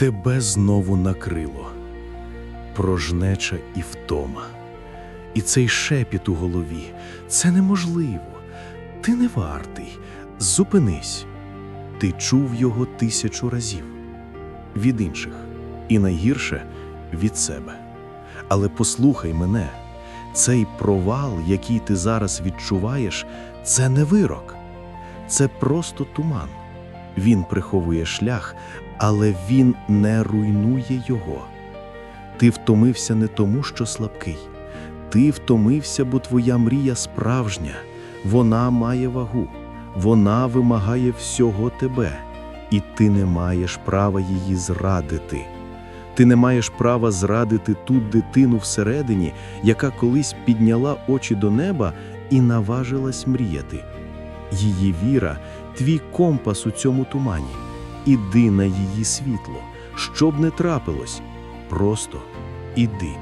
Тебе знову накрило, прожнеча і втома. І цей шепіт у голові це неможливо. Ти не вартий. Зупинись. Ти чув його тисячу разів від інших, і найгірше від себе. Але послухай мене, цей провал, який ти зараз відчуваєш, це не вирок, це просто туман. Він приховує шлях, але він не руйнує його. Ти втомився не тому, що слабкий. Ти втомився, бо твоя мрія справжня, вона має вагу, вона вимагає всього тебе, і ти не маєш права її зрадити. Ти не маєш права зрадити ту дитину всередині, яка колись підняла очі до неба і наважилась мріяти. Її віра, твій компас у цьому тумані. Іди на її світло, що б не трапилось, просто іди.